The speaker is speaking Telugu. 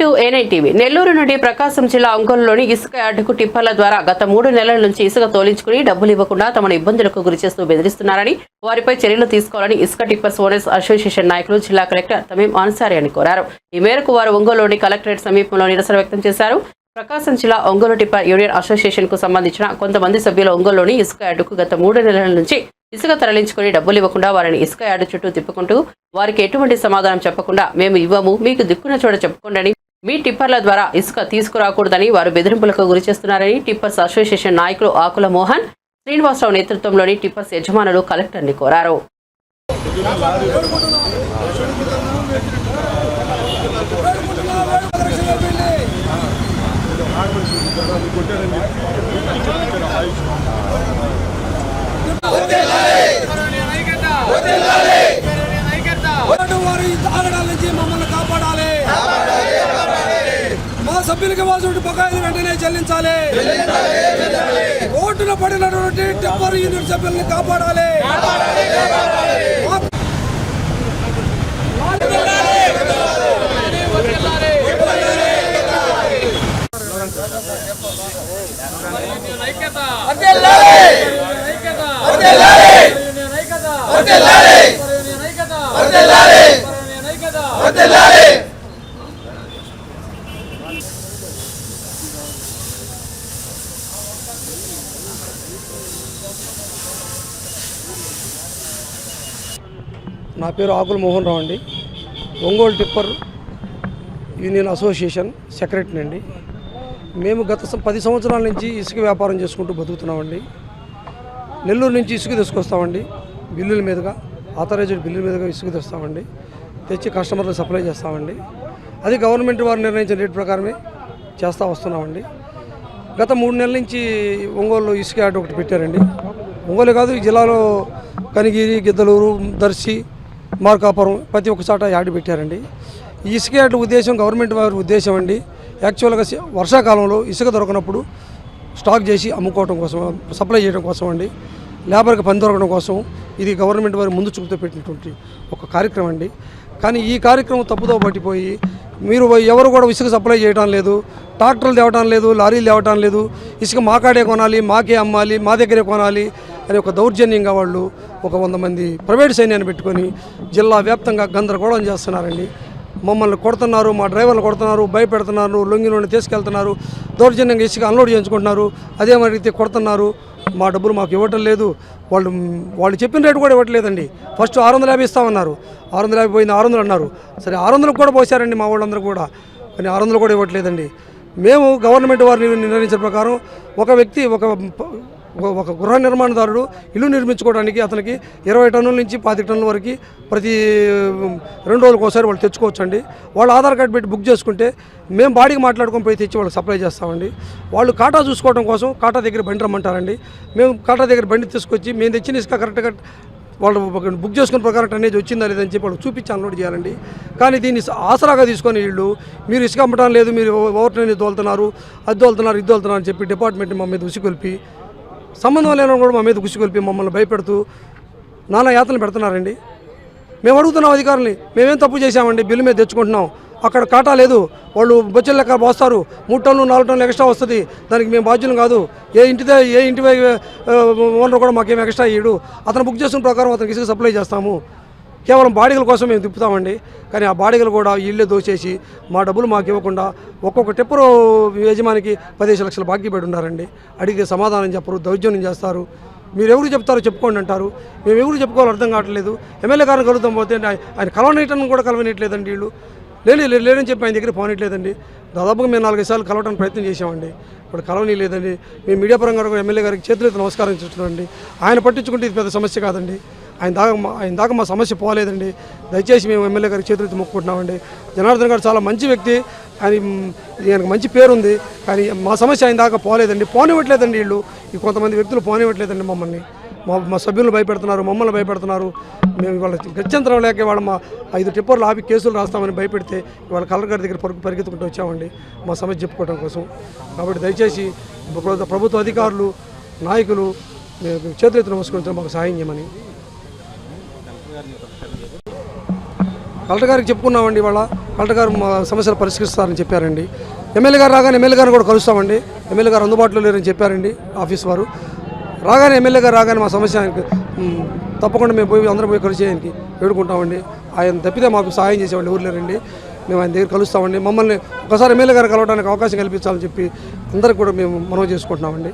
To ఏనై TV. నెల్లూరు నుండి ప్రకాశం జిల్లా ఒంగోలులోని ఇసుక యార్డుకు టిప్పర్ల ద్వారా గత మూడు నెలల నుంచి ఇసుక తోలించుకుని డబ్బులు ఇవ్వకుండా తమను ఇబ్బందులకు గురి చేస్తూ బెదిరిస్తున్నారని వారిపై చర్యలు తీసుకోవాలని ఇసుక టిప్పర్స్ ఓనర్స్ అసోసియేషన్ నాయకులు జిల్లా కలెక్టర్ తమీం అన్సారి అని కోరారు. ఈ మేరకు వారు ఒంగోలులోని కలెక్టరేట్ సమీపంలో నిరసన వ్యక్తం చేశారు. ప్రకాశం జిల్లా ఒంగోలు టిప్పర్ యూనియన్ అసోసియేషన్కు సంబంధించిన కొంతమంది సభ్యులు ఒంగోలులోని ఇసుక యార్డుకు గత మూడు నెలల నుంచి ఇసుక తరలించుకుని డబ్బులు ఇవ్వకుండా వారిని ఇసుక యార్డు చుట్టూ తిప్పుకుంటూ వారికి ఎటువంటి సమాధానం చెప్పకుండా మేము ఇవ్వము మీకు దిక్కున చోట చెప్పుకోండి మీ టిప్పర్ల ద్వారా ఇసుక తీసుకురాకూడదని వారు బెదిరింపులకు గురి చేస్తున్నారని టిప్పర్స్ అసోసియేషన్ నాయకులు ఆకుల మోహన్ శ్రీనివాసరావు నేతృత్వంలోని టిప్పర్స్ యజమానులు కలెక్టర్ని కోరారు. కొట్టారండి సభ్యులకు ఇవ్వాల్సిన బకాయిలు వెంటనే చెల్లించాలి. ఓటున పడినటువంటి టెంపర్ యూనిట్ సభ్యులను కాపాడాలి. మా- నా పేరు ఆకుల మోహన్ రావు అండి. Ongole tipper union association secretary అండి. మేము గత పది సంవత్సరాల నుంచి ఇసుక వ్యాపారం చేసుకుంటూ బతుకుతున్నామండి. నెల్లూరు నుంచి ఇసుక తీసుకొస్తామండి బిల్లుల మీదుగా ఆథరైజ్డ్ బిల్లుల మీదుగా ఇసుక తెస్తామండి. తెచ్చి కస్టమర్లకు సప్లై చేస్తామండి. అది గవర్నమెంట్ వారు నిర్ణయించిన రేట్ ప్రకారమే చేస్తూ వస్తున్నామండి. గత మూడు నెలల నుంచి ఒంగోలు ఇసుక యాడ్ ఒకటి పెట్టారండి. ఒంగోలు కాదు ఈ జిల్లాలో కనిగిరి గిద్దలూరు దర్శి మార్కాపురం ప్రతి ఒక్క చోట యాడ్ పెట్టారండి. ఈ ఇసుక యాడ్ ఉద్దేశం గవర్నమెంట్ వారి ఉద్దేశం అండి. యాక్చువల్గా వర్షాకాలంలో ఇసుక దొరకనప్పుడు స్టాక్ చేసి అమ్ముకోవడం కోసం సప్లై చేయడం కోసం అండి. లేబర్కి పని దొరకడం కోసం ఇది గవర్నమెంట్ వారి ముందు చూపుతో పెట్టినటువంటి ఒక కార్యక్రమం అండి. కానీ ఈ కార్యక్రమం తప్పుదో పట్టిపోయి మీరు ఎవరు కూడా ఇసుక సప్లై చేయడం లేదు ట్రాక్టర్లు తేవటం లేదు లారీలు తేవటం లేదు ఇసుక మాకాడే కొనాలి మాకే అమ్మాలి మా దగ్గరే కొనాలి అనే ఒక దౌర్జన్యంగా వాళ్ళు ఒక వంద మంది ప్రైవేట్ సైన్యాన్ని పెట్టుకొని జిల్లా వ్యాప్తంగా గందరగోళం చేస్తున్నారండి. మమ్మల్ని కొడుతున్నారు మా డ్రైవర్లు కొడుతున్నారు భయపెడుతున్నారు లొంగిలోని తీసుకెళ్తున్నారు దౌర్జన్యంగా ఇసుక అన్లోడ్ చేయించుకుంటున్నారు అదే మరి రీతి కొడుతున్నారు. మా డబ్బులు మాకు ఇవ్వటం లేదు. వాళ్ళు వాళ్ళు చెప్పిన రేటు కూడా ఇవ్వట్లేదండి. ఫస్ట్ ఆరు వందల యాభై ఇస్తామన్నారు ఆరు వందల యాభై పోయింది ఆరు వందలు అన్నారు. సరే ఆరు వందలకు కూడా పోసారండి మా వాళ్ళందరూ కూడా. కానీ ఆరు వందలు కూడా ఇవ్వట్లేదండి. మేము గవర్నమెంట్ వారిని నిర్ణయించిన ప్రకారం ఒక వ్యక్తి ఒక ఒక- గృహ నిర్మాణదారుడు ఇల్లు నిర్మించుకోవడానికి అతనికి ఇరవై టన్నుల నుంచి పాతి టన్నుల వరకు ప్రతి రెండు రోజులకు ఒకసారి వాళ్ళు తెచ్చుకోవచ్చండి. వాళ్ళు ఆధార్ కార్డు పెట్టి బుక్ చేసుకుంటే మేము బాడీకి మాట్లాడుకొని పోయి తెచ్చి వాళ్ళకి సప్లై చేస్తామండి. వాళ్ళు కాటా చూసుకోవడం కోసం కాటా దగ్గర బండి రమ్మంటారండి. మేము కాటా దగ్గర బండి తీసుకొచ్చి మేము తెచ్చిన ఇసుక కరెక్ట్గా వాళ్ళు బుక్ చేసుకున్న ప్రకారం అనేది వచ్చిందా లేదని చెప్పి వాళ్ళు చూపించి అన్లోడ్ చేయాలండి. కానీ దీన్ని ఆసరాగా తీసుకొని వీళ్ళు మీరు ఇసుక అమ్మటం లేదు మీరు ఓవర్ ట్రైన్ దోలుతున్నారు అది దోలుతున్నారు ఇది దోలుతున్నారు అని చెప్పి డిపార్ట్మెంట్ మా మీద ఉసిగొల్పి సంబంధం లేని కూడా మా మీద గుసిగొల్పి మమ్మల్ని భయపెడుతూ నానా యాతనలు పెడుతున్నారండి. మేము అడుగుతున్నాం అధికారులని మేమేం తప్పు చేశామండి బిల్లు మీద తెచ్చుకుంటున్నాం. అక్కడ కాటా లేదు. వాళ్ళు బొచ్చల లెక్క పోస్తారు మూడు టన్నులు నాలుగు టన్నులు ఎక్స్ట్రా వస్తుంది. దానికి మేము బాధ్యులు కాదు. ఏ ఇంటిదే ఏ ఇంటి ఓనర్ కూడా మాకేం ఎక్స్ట్రా ఇయ్యడు. అతను బుక్ చేసిన ప్రకారం అతనికి ఇసుక సప్లై చేస్తాము. కేవలం బాడిగల కోసం మేము తిప్పుతామండి. కానీ ఆ బాడిగలు కూడా ఇళ్ళే దోచేసి మా డబ్బులు మాకు ఇవ్వకుండా ఒక్కొక్క టెప్పరు యజమానికి పదిహేను లక్షల బాకీ పడి ఉన్నారండి. అడిగితే సమాధానం చెప్పరు దౌర్జన్యం చేస్తారు. మీరు ఎవరు చెప్తారో చెప్పుకోండి అంటారు. మేము ఎవరు చెప్పుకోవాలో అర్థం కావట్లేదు. ఎమ్మెల్యే గారిని కలుగుతాం పోతే ఆయన- కలవనీయటం కూడా కలవనీయట్లేదండి వీళ్ళు. లేని లేదని చెప్పి ఆయన దగ్గర పోనీయట్లేదండి. దాదాపుగా మేము నాలుగైదు సార్లు కలవడానికి ప్రయత్నం చేసామండి ఇప్పుడు కలవనీ లేదండి మేము మీడియా పరంగా కూడా ఎమ్మెల్యే గారికి చేతులెత్తి నమస్కారం చేస్తున్నామండి. ఆయన పట్టించుకుంటే ఇది పెద్ద సమస్య కాదండి. ఆయన దాకా మా- ఆయన దాకా మా సమస్య పోలేదండి. దయచేసి మేము ఎమ్మెల్యే గారికి చేతులెత్తి మొక్కుకుంటున్నామండి. జనార్దన్ గారు చాలా మంచి వ్యక్తి. ఆయన ఆయనకు మంచి పేరు ఉంది కానీ మా సమస్య ఆయన దాకా పోలేదండి. పోనివ్వట్లేదండి వీళ్ళు. ఈ కొంతమంది వ్యక్తులు పోనివ్వట్లేదండి మమ్మల్ని. మా మా సభ్యులను భయపెడుతున్నారు మమ్మల్ని భయపెడుతున్నారు. మేము వాళ్ళ గత్యంతరం లేక వాళ్ళ మా ఐదు టిప్పర్లు ఆపి కేసులు రాస్తామని భయపెడితే వాళ్ళ కలెక్టర్ గారి దగ్గర పరుగు పరిగెత్తుకుంటూ వచ్చామండి. మా సమస్య చెప్పుకోవడం కోసం. కాబట్టి దయచేసి ప్రభుత్వ అధికారులు నాయకులు మేము చేతులెత్తి నమస్కరించడం మాకు సహాయం చేయమని కలెక్టర్ గారికి చెప్పుకున్నామండి ఇవాళ. కలెక్టర్ గారు మా సమస్యలు పరిష్కరిస్తారని చెప్పారండి. ఎమ్మెల్యే గారు రాగానే ఎమ్మెల్యే గారిని కూడా కలుస్తామండి. ఎమ్మెల్యే గారు అందుబాటులో లేరని చెప్పారండి ఆఫీస్ వారు. రాగానే ఎమ్మెల్యే గారు రాగానే మా సమస్య ఆయనకి తప్పకుండా మేము పోయి అందరం పోయి కలిసి ఆయనకి వేడుకుంటామండి. ఆయన తప్పితే మాకు సహాయం చేసేవాళ్ళు ఎవరు రండి మేము ఆయన దగ్గర కలుస్తామండి. మమ్మల్ని ఒకసారి ఎమ్మెల్యే గారు కలవడానికి అవకాశం కల్పించాలని చెప్పి అందరికి కూడా మేము మనవి చేసుకుంటున్నామండి.